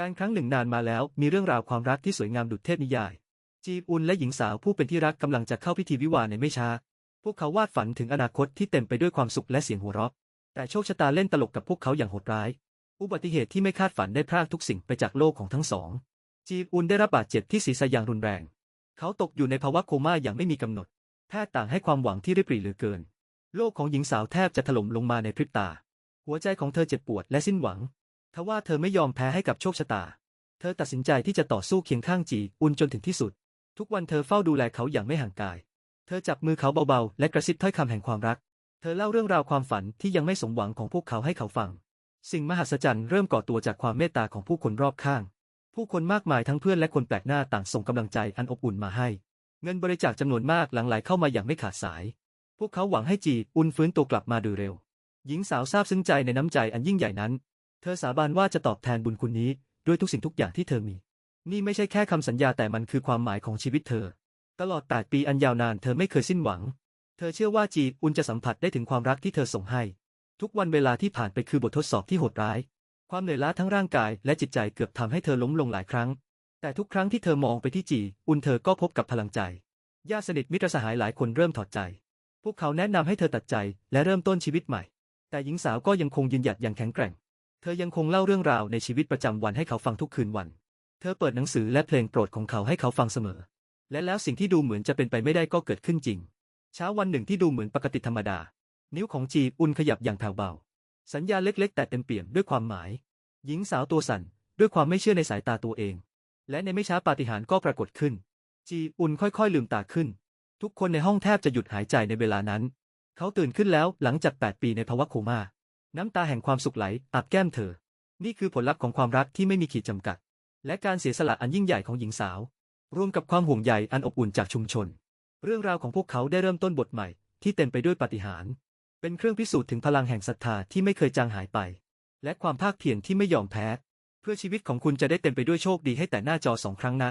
การครั้งหนึ่งนานมาแล้วมีเรื่องราวความรักที่สวยงามดุจเทพนิยาย จีอุนและหญิงสาวผู้เป็นที่รักกำลังจะเข้าพิธีวิวาห์ในไม่ช้า พวกเขาวาดฝันถึงอนาคตที่เต็มไปด้วยความสุขและเสียงหัวเราะ แต่โชคชะตาเล่นตลกกับพวกเขาอย่างโหดร้าย อุบัติเหตุที่ไม่คาดฝันได้พรากทุกสิ่งไปจากโลกของทั้งสอง จีอุนได้รับบาดเจ็บที่ศีรษะอย่างรุนแรง เขาตกอยู่ในภาวะโคม่าอย่างไม่มีกำหนด แพทย์ต่างให้ความหวังที่ริบหรี่เหลือเกิน โลกของหญิงสาวแทบจะถล่มลงมาในพริบตา หัวใจของเธอเจ็บปวดและสิ้นหวัง ทว่าเธอไม่ยอมแพ้ให้กับโชคชะตา เธอตัดสินใจที่จะต่อสู้เคียงข้างจีอุนจนถึงที่สุด ทุกวันเธอเฝ้าดูแลเขาอย่างไม่ห่างกาย เธอจับมือเขาเบาๆ และกระซิบถ้อยคำแห่งความรัก เธอเล่าเรื่องราวความฝันที่ยังไม่สมหวังของพวกเขาให้เขาฟัง สิ่งมหัศจรรย์เริ่มก่อตัวจากความเมตตาของผู้คนรอบข้าง ผู้คนมากมายทั้งเพื่อนและคนแปลกหน้าต่างส่งกำลังใจอันอบอุ่นมาให้ เงินบริจาคจำนวนมากหลั่งไหลเข้ามาอย่างไม่ขาดสาย พวกเขาหวังให้จีอุนฟื้นตัวกลับมาโดยเร็ว หญิงสาวซาบซึ้งใจในน้ำใจอันยิ่งใหญ่นั้น เธอสาบานว่าจะตอบแทนบุญคุณนี้ด้วยทุกสิ่งทุกอย่างที่เธอมี นี่ไม่ใช่แค่คำสัญญาแต่มันคือความหมายของชีวิตเธอ ตลอด 8 ปีอันยาวนานเธอไม่เคยสิ้นหวัง เธอเชื่อว่าจีอุนจะสัมผัสได้ถึงความรักที่เธอส่งให้ ทุกวันเวลาที่ผ่านไปคือบททดสอบที่โหดร้าย ความเหนื่อยล้าทั้งร่างกายและจิตใจเกือบทำให้เธอล้มลงหลายครั้ง แต่ทุกครั้งที่เธอมองไปที่จีอุนเธอก็พบกับพลังใจ ญาติสนิทมิตรสหายหลายคนเริ่มถอดใจ พวกเขาแนะนำให้เธอตัดใจและเริ่มต้นชีวิตใหม่ แต่หญิงสาวก็ยังคงยืนหยัดอย่างแข็งแกร่ง เธอยังคงเล่าเรื่องราวในชีวิตประจำวันให้เขาฟังทุกคืนวัน เธอเปิดหนังสือและเพลงโปรดของเขาให้เขาฟังเสมอ และแล้วสิ่งที่ดูเหมือนจะเป็นไปไม่ได้ก็เกิดขึ้นจริง เช้าวันหนึ่งที่ดูเหมือนปกติธรรมดา นิ้วของจีอุนขยับอย่างแผ่วเบา สัญญาเล็ก ๆ แต่เต็มเปี่ยมด้วยความหมาย หญิงสาวตัวสั่นด้วยความไม่เชื่อในสายตาตัวเอง และในไม่ช้าปาฏิหาริย์ก็ปรากฏขึ้น จีอุนค่อยๆลืมตาขึ้น ทุกคนในห้องแทบจะหยุดหายใจในเวลานั้น เขาตื่นขึ้นแล้วหลังจาก 8 ปีในภาวะโคม่า น้ำตาแห่งความสุขไหลอาบแก้มเธอ นี่คือผลลัพธ์ของความรักที่ไม่มีขีดจำกัด และการเสียสละอันยิ่งใหญ่ของหญิงสาว รวมกับความห่วงใยอันอบอุ่นจากชุมชน เรื่องราวของพวกเขาได้เริ่มต้นบทใหม่ ที่เต็มไปด้วยปาฏิหาริย์เป็นเครื่องพิสูจน์ถึงพลังแห่งศรัทธาที่ไม่เคยจางหายไป และความภาคเพียรที่ไม่ยอมแพ้ เพื่อชีวิตของคุณจะได้เต็มไปด้วยโชคดีให้แต่หน้าจอสองครั้งนะ